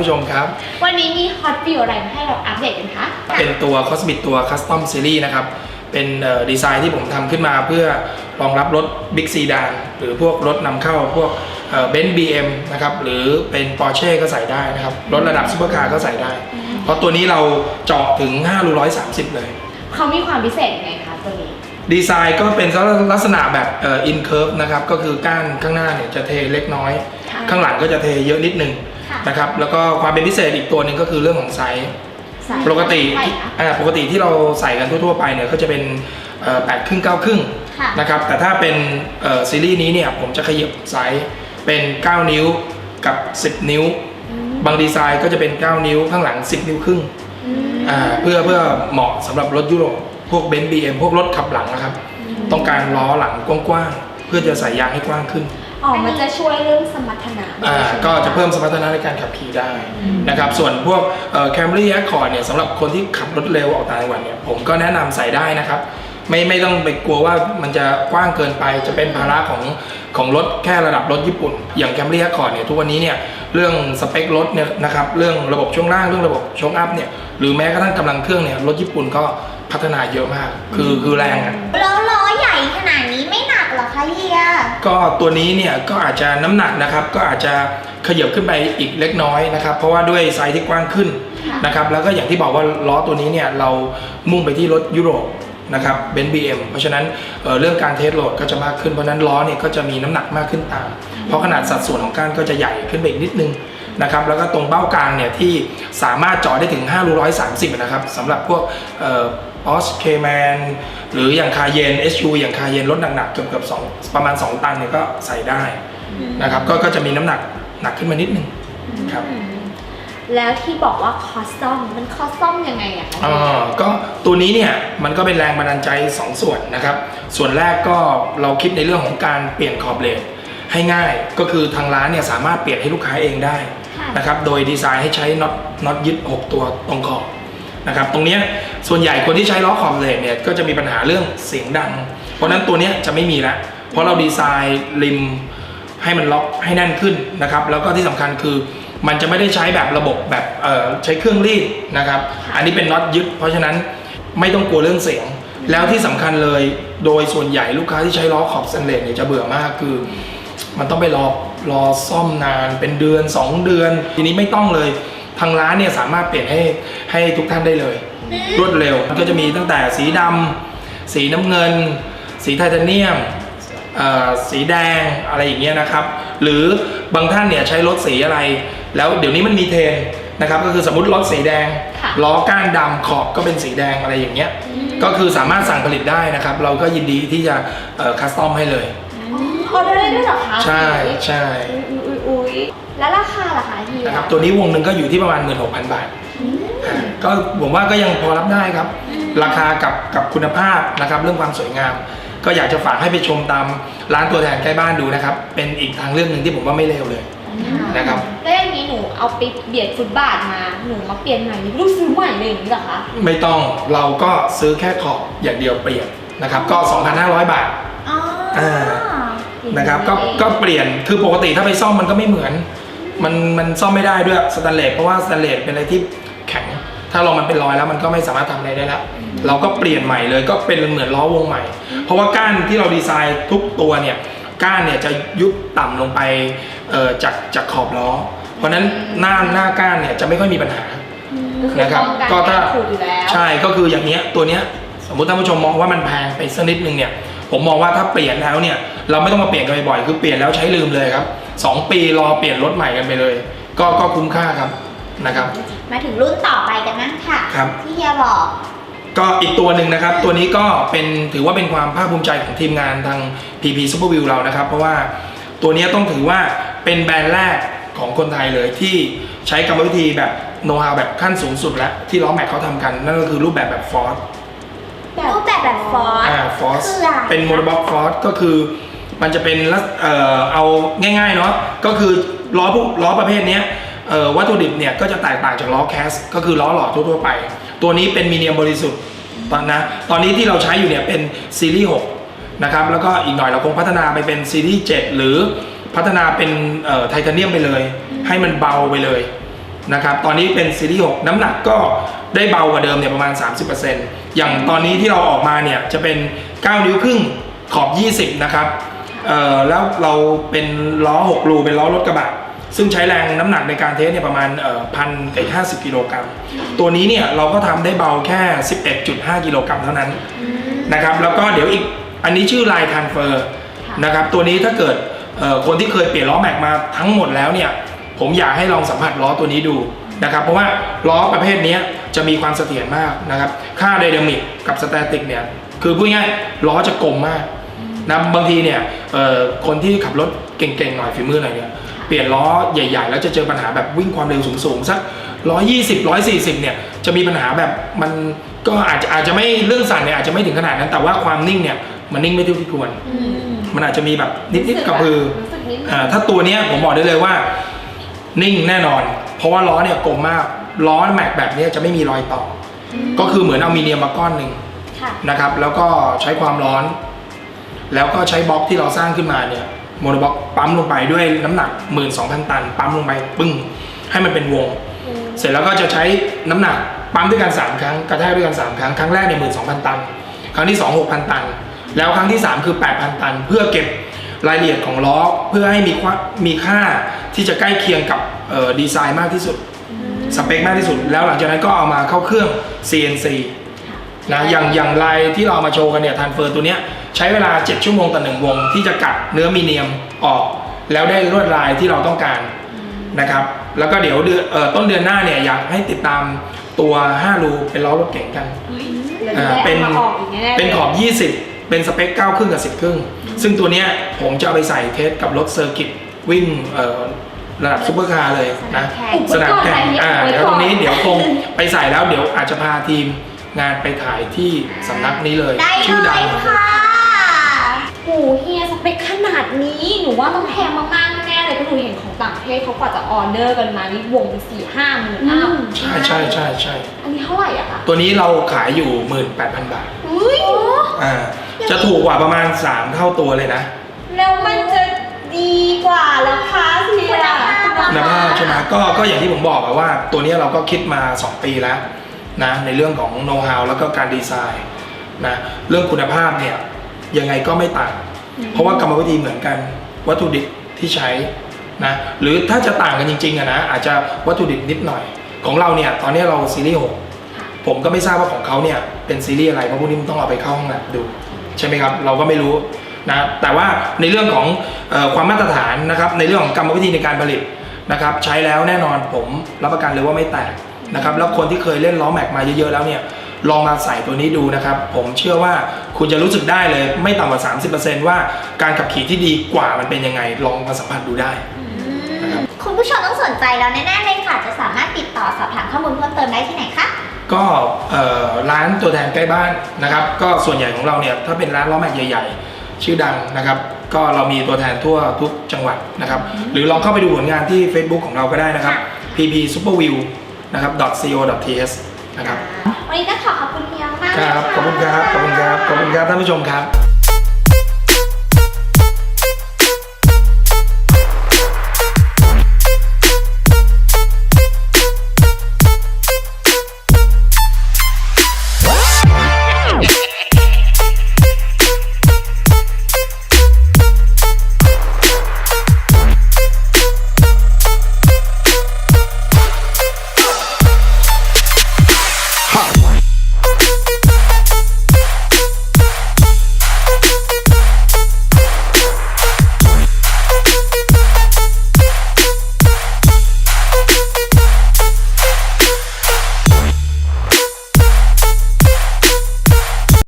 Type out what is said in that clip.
ผู้ชมครับ วันนี้มีฮอตวิวอะไรมาให้เราอัปเดตกันคะ เป็นตัว Cosmic ตัว Custom Series นะครับ เป็นเอ่อดีไซน์ที่ผมทำขึ้นมาเพื่อรองรับรถ Big Sedan หรือพวกรถนำเข้าพวกเบนซ์บีเอ็มนะครับหรือเป็น Porsche ก็ใส่ได้นะครับ รถระดับซุปเปอร์คาร์ก็ใส่ได้ เพราะตัวนี้เราเจาะถึง5รู130เลย เขามีความพิเศษยังไงคะตัวนี้ดีไซน์ก็เป็นลักษณะแบบเอ่อ in curve นะครับ ก็คือก้านข้างหน้าเนี่ยจะเทเล็กน้อยค่ะข้างหลังก็จะเทเยอะนิดนึงค่ะ นะครับ แล้วก็ความเป็นพิเศษอีกตัวหนึ่งก็คือเรื่องของไซส์สายปกติใช่คะอ่าปกติที่เราใส่กันทั่วๆไปเนี่ยก็จะเป็นเอ่อแปดครึ่งเก้าครึ่งค่ะนะครับ แต่ถ้าเป็นเอ่อซีรีส์นี้เนี่ยผมจะขยับไซส์เป็น 9 นิ้วกับ 10 นิ้วอืมบางดีไซน์ก็จะเป็น 9 นิ้วข้างหลัง 10 นิ้วครึ่งอืมอ่าเพื่อเพื่อเหมาะสำหรับรถยุโรปพวกเบนซ์บีเอ็มพวกรถขับหลังนะครับ ต้องการล้อหลังกว้างๆเพื่อจะใส่ยางให้กว้างขึ้น อ๋อมันจะช่วยเรื่องสมรรถนะอ่าใช่ไหมก็จะเพิ่มสมรรถนะในการขับขี่ได้นะครับ ส่วนพวกแคมรี่แอคคอร์ดเนี่ยสำหรับคนที่ขับรถเร็วออกต่างจังหวัดเนี่ยผมก็แนะนำใส่ได้นะครับ ไม่ไม่ต้องไปกลัวว่ามันจะกว้างเกินไปจะเป็นภาระของของรถแค่ระดับรถญี่ปุ่น อย่างแคมรี่แอคคอร์ดเนี่ยทุกวันนี้เนี่ยเรื่องสเปครถเนี่ยนะครับเรื่องระบบช่วงล่างเรื่องระบบช่วงอัพเนี่ยหรือแม้กระทั่งกำลังเครื่องเนี่ยรถญี่ปุ่นก็พัฒนาเยอะมาก คือคือแรงอะ หนักเหรอคะเฮียก็ตัวนี้เนี่ยก็อาจจะน้ำหนักนะครับก็อาจจะขยับขึ้นไปอีกเล็กน้อยนะครับ เพราะว่าด้วยไซส์ที่กว้างขึ้นนะครับแล้วก็อย่างที่บอกว่าล้อตัวนี้เนี่ยเรามุ่งไปที่รถยุโรปนะครับเบนซ์บีเอ็มเพราะฉะนั้นเอ่อเรื่องการเทสโหลดก็จะมากขึ้นเพราะฉะนั้นล้อเนี่ยก็จะมีน้ำหนักมากขึ้นตาม เพราะขนาดสัดส่วนของก้านก็จะใหญ่ขึ้นไปอีกนิดนึงนะครับแล้วก็ตรงเบ้ากลางเนี่ยที่สามารถเจาะได้ถึง5รู130นะครับสำหรับพวกเอ่อ ออสเคแมนหรืออย่างคาเยน SU อย่างคาเยนรถหนักๆเกือบเกือบ2ประมาณ 2 ตันเนี่ยก็ใส่ได้นะครับก็ก็จะมีน้ำหนักหนักขึ้นมานิดนึงครับอืมแล้วที่บอกว่าคอสตอมมันคอสตอมยังไงอะคะอ่าก็ตัวนี้เนี่ยมันก็เป็นแรงบันดาลใจ 2 ส่วนนะครับ ส่วนแรกก็เราคิดในเรื่องของการเปลี่ยนขอบเลนให้ง่ายก็คือทางร้านเนี่ยสามารถเปลี่ยนให้ลูกค้าเองได้ค่ะนะครับโดยดีไซน์ให้ใช้น็อตน็อตยึด 6 ตัวตรงขอบนะครับตรงเนี้ย ส่วนใหญ่คนที่ใช้ล้อขอบเลนเนี่ยก็จะมีปัญหาเรื่องเสียงดัง เพราะนั้นตัวนี้จะไม่มีละเพราะเราดีไซน์ริมให้มันล็อกให้แน่นขึ้นนะครับแล้วก็ที่สำคัญคือมันจะไม่ได้ใช้แบบระบบแบบใช้เครื่องรีดนะครับ อันนี้เป็นน็อตยึด เพราะฉะนั้นไม่ต้องกลัวเรื่องเสียง แล้วที่สำคัญเลยโดยส่วนใหญ่ลูกค้าที่ใช้ล้อขอบสแตนเลสเนี่ยจะเบื่อมากคือ มันต้องไปรอรอซ่อมนานเป็นเดือน 2 เดือน ทีนี้ไม่ต้องเลยทางร้านเนี่ยสามารถเปลี่ยนให้ให้ทุกท่านได้เลย รวดเร็วมันก็จะมีตั้งแต่สีดำสีน้ำเงิน สีไทเทเนียมเอ่อสีแดงอะไรอย่างเงี้ยนะครับ หรือบางท่านเนี่ยใช้รถสีอะไร แล้วเดี๋ยวนี้มันมีเทรนด์นะครับก็คือสมมติรถสีแดงค่ะล้อก้านดำขอบก็เป็นสีแดงอะไรอย่างเงี้ยก็คือสามารถสั่งผลิตได้นะครับ เราก็ยินดีที่จะคัสตอมให้เลยออเดอร์ได้ด้วยเหรอคะใช่ใช่อุ๊ยอุ๊ยอุ๊ยแล้วราคาล่ะคะเฮียนะครับตัวนี้วงหนึ่งก็อยู่ที่ประมาณ 16,000 บาทอ่า ก็ผมว่าก็ยังพอรับได้ครับ ราคากับกับคุณภาพนะครับ เรื่องความสวยงาม ก็อยากจะฝากให้ไปชมตามร้านตัวแทนใกล้บ้านดูนะครับ เป็นอีกทางเรื่องหนึ่งที่ผมว่าไม่เลวเลยนะครับแล้วอย่างนี้หนูเอาไปเบียดฟุตบาทมาหนูมาเปลี่ยนใหม่นี่ลูกซื้อใหม่เลยอย่างนี้เหรอคะไม่ต้องเราก็ซื้อแค่ขอบอย่างเดียวเปลี่ยนนะครับ ก็ 2,500 บาทอ๋ออ่านะครับก็ก็เปลี่ยนคือปกติถ้าไปซ่อมมันก็ไม่เหมือน มันมันซ่อมไม่ได้ด้วยสแตนเลสเพราะว่าสแตนเลสเป็นอะไรที่แข็ง ถ้าเรามันเป็นรอยแล้วมันก็ไม่สามารถทำอะไรได้แล้ว เราก็เปลี่ยนใหม่เลยก็เป็นเหมือนล้อวงใหม่ เพราะว่าก้านที่เราดีไซน์ทุกตัวเนี่ยก้านเนี่ยจะยุบต่ำลงไปเอ่อจากจากขอบล้อ เพราะฉะนั้นหน้าหน้าก้านเนี่ยจะไม่ค่อยมีปัญหานะครับก็ก็ถ้าถ้าขูดอยู่แล้วใช่ก็คืออย่างเนี้ยตัวเนี้ยสมมุติท่านผู้ชมมองว่ามันแพงไปสักนิดนึงเนี่ยผมมองว่าถ้าเปลี่ยนแล้วเนี่ยเราไม่ต้องมาเปลี่ยนกันบ่อยๆคือเปลี่ยนแล้วใช้ลืมเลยครับสองปีรอเปลี่ยนรถใหม่กันไปเลย ก็ก็คุ้มค่าครับ นะครับ มาถึงรุ่นต่อไปกันนะค่ะ ครับ ที่เฮียบอก ก็อีกตัวหนึ่งนะครับ ตัวนี้ก็เป็นถือว่าเป็นความภาคภูมิใจของทีมงานทาง PP Super View เรานะครับ เพราะว่าตัวนี้ต้องถือว่าเป็นแบรนด์แรกของคนไทยเลยที่ใช้กรรมวิธีแบบโน้ตฮาวแบบขั้นสูงสุดแล้วที่ล้อแม็กเขาทำกัน นั่นก็คือรูปแบบแบบฟอร์รูปแบบแบบฟอร์สอ่าฟอสคืออะไรเป็นโมโนบ็อกฟอสก็คือมันจะเป็นลักเอ่อเอาง่ายๆเนาะก็คือล้อพวกล้อประเภทเนี้ยเอ่อ วัตถุดิบเนี่ยก็จะแตกต่างจากล้อแคสก็คือล้อหล่อทั่วๆไป ตัวนี้เป็นมีเนียมบริสุทธิ์ตอนนะตอนนี้ที่เราใช้อยู่เนี่ยเป็นซีรีส์6นะครับแล้วก็อีกหน่อยเราคงพัฒนาไปเป็นซีรีส์7หรือพัฒนาเป็นไทเทเนียมไปเลย ให้มันเบาไปเลยนะครับตอนนี้เป็นซีรีส์6น้ำหนักก็ได้เบากว่าเดิมเนี่ยประมาณ 30%อย่างตอนนี้ที่เราออกมาเนี่ยจะเป็น 9 นิ้วครึ่งขอบ 20 นะครับแล้วเราเป็นล้อ 6 รูเป็นล้อรถกระบะ ซึ่งใช้แรงน้ำหนักในการเทสเนี่ยประมาณพันกับห้าสิบกิโลกรัมตัวนี้เนี่ยเราก็ทำได้เบาแค่ 11.5 กิโลกรัมเท่านั้นนะครับแล้วก็เดี๋ยวอีกอันนี้ชื่อลายทันเฟอร์นะครับตัวนี้ถ้าเกิดคนที่เคยเปลี่ยนล้อแม็กมาทั้งหมดแล้วเนี่ยผมอยากให้ลองสัมผัสล้อตัวนี้ดูนะครับเพราะว่าล้อประเภทนี้จะมีความเสถียรมากนะครับค่าไดนามิกกับสแตติกเนี่ยคือพูดง่ายล้อจะกลมมากนะบางทีเนี่ยคนที่ขับรถเก่งๆหน่อยฝีมือหน่อยเนี่ย ปลี่ยนล้อใหญ่ๆ แล้วจะเจอปัญหาแบบวิ่งความเร็วสูงๆสัก120 140เนี่ยจะมีปัญหาแบบมันก็อาจจะอาจจะไม่เรื่องสั่นเนี่ยอาจจะไม่ถึงขนาดนั้น แต่ว่าความนิ่งเนี่ยมันนิ่งไม่เท่าที่ควรอืมมันอาจจะมีแบบนิดๆกับพือรู้สึกนิดนึงอ่าถ้าตัวเนี้ยผมบอกได้เลยว่า นิ่งแน่นอน เพราะว่าล้อเนี่ยกลมมากล้อแม็กแบบเนี้ยจะไม่มีรอยต่ออก็คือเหมือนเอามีเนียมมาก้อนหนึ่งค่ะนะครับ แล้วก็ใช้ความร้อน แล้วก็ใช้บล็อกที่เราสร้างขึ้นมาเนี่ย โมโนบล็อกปั๊มลงไปด้วยน้ำหนัก 12,000 ตัน ปั๊มลงไปปึ้งให้มันเป็นวง เสร็จแล้วก็จะใช้น้ำหนักปั๊มด้วยกัน 3 ครั้งกระแทกด้วยกัน 3 ครั้ง ครั้งแรกเนี่ย12,000 ตัน ครั้งที่ 2 6,000 ตัน แล้วครั้งที่ 3 คือ 8,000 ตัน เพื่อเก็บรายละเอียดของล้อเพื่อให้มีความมีค่าที่จะใกล้เคียงกับเอ่อดีไซน์มากที่สุดสเปคมากที่สุด แล้วหลังจากนั้นก็เอามาเข้าเครื่อง CNC นะอย่างอย่างลายที่เราเอามาโชว์กันเนี่ยทันเฟอร์ตัวเนี้ยใช้เวลา 7 ชั่วโมงต่อหนึ่งวง ที่จะกัดเนื้อมีเนียมออก แล้วได้ลวดลายที่เราต้องการนะครับ แล้วก็เดี๋ยวเดือนเอ่อต้นเดือนหน้าเนี่ยอยากให้ติดตามตัว5รูเป็นล้อรถเก๋งกันเดี๋ยวจะอ่าได้เป็นเอามาออกอีกแน่ๆเป็นขอบ 20 เป็นสเปค9ครึ่งกับ10ครึ่งซึ่งตัวเนี้ยผมจะเอาไปใส่เทสกับรถเซอร์กิตวิ่งเอ่อระดับซูเปอร์คาร์เลยนะสนามแข่งอ่าเดี๋ยวตรงนี้เดี๋ยวคงไปใส่แล้วเดี๋ยวอาจจะพาทีม งานไปถ่ายที่สำนักนี้เลย ได้ชื่อเลดังยค่ะโอ้โหเฮียสเปคขนาดนี้ หนูว่าต้องแพงมากๆแน่ๆเลยก็หนูเห็นของต่างประเทศเขากว่าจะออเดอร์กันมานี่วงเป็นสี่ห้าหมื่นอ้าวใช่ใช่ใช่ใช่อันนี้เท่าไหร่อะคะตัวนี้เราขายอยู่ 18,000 บาทอุ้ยอ่าจะถูกกว่าประมาณ 3 เท่าตัวเลยนะ แล้วมันจะดีกว่าแล้วคะเสียคุณภาพ คุณภาพใช่ไหมก็ก็อย่างที่ผมบอกอะว่า ตัวนี้เราก็คิดมา 2 ปีแล้ว นะในเรื่องของโน้ตฮาวแล้วก็การดีไซน์นะเรื่องคุณภาพเนี่ยยังไงก็ไม่ต่าง เพราะว่ากรรมวิธีเหมือนกันวัตถุดิบที่ใช้นะหรือถ้าจะต่างกันจริงๆอะนะอาจจะวัตถุดิบนิดหน่อย ของเราเนี่ยตอนนี้เราซีรีส์6ผมก็ไม่ทราบว่าของเขาเนี่ยเป็นซีรีส์อะไรเพราะพวกนี้มันต้องเอาไปเข้าห้องแลบดูใช่ไหมครับเราก็ไม่รู้นะแต่ว่าในเรื่องของเออความมาตรฐานนะครับในเรื่องของกรรมวิธีในการผลิตนะครับใช้แล้วแน่นอนผมรับประกันเลยว่าไม่แตก นะครับแล้วคนที่เคยเล่นล้อแม็กมาเยอะๆแล้วเนี่ยลองมาใส่ตัวนี้ดูนะครับ ผมเชื่อว่าคุณจะรู้สึกได้เลย ไม่ต่ำกว่า 30%ว่าการขับขี่ที่ดีกว่ามันเป็นยังไง ลองมาสัมผัสดูได้นะครับคุณผู้ชมต้องสนใจแล้วแน่ๆเลยค่ะ จะสามารถติดต่อสอบถามข้อมูลเพิ่มเติมได้ที่ไหนคะก็เอ่อร้านตัวแทนใกล้บ้านนะครับ ก็ส่วนใหญ่ของเราเนี่ยถ้าเป็นร้านล้อแม็กใหญ่ ๆ ชื่อดังนะครับ ก็เรามีตัวแทนทั่วทุกจังหวัดนะครับ หรือลองเข้าไปดูผลงานที่ Facebook ของเราก็ได้นะครับ pp superview นะครับ co th นะครับ วันนี้ต้องขอขอบคุณเฮียมากๆครับนะะขอบคุณครับ ขอบคุณครับ ขอบคุณครับท่านผู้ชมครับ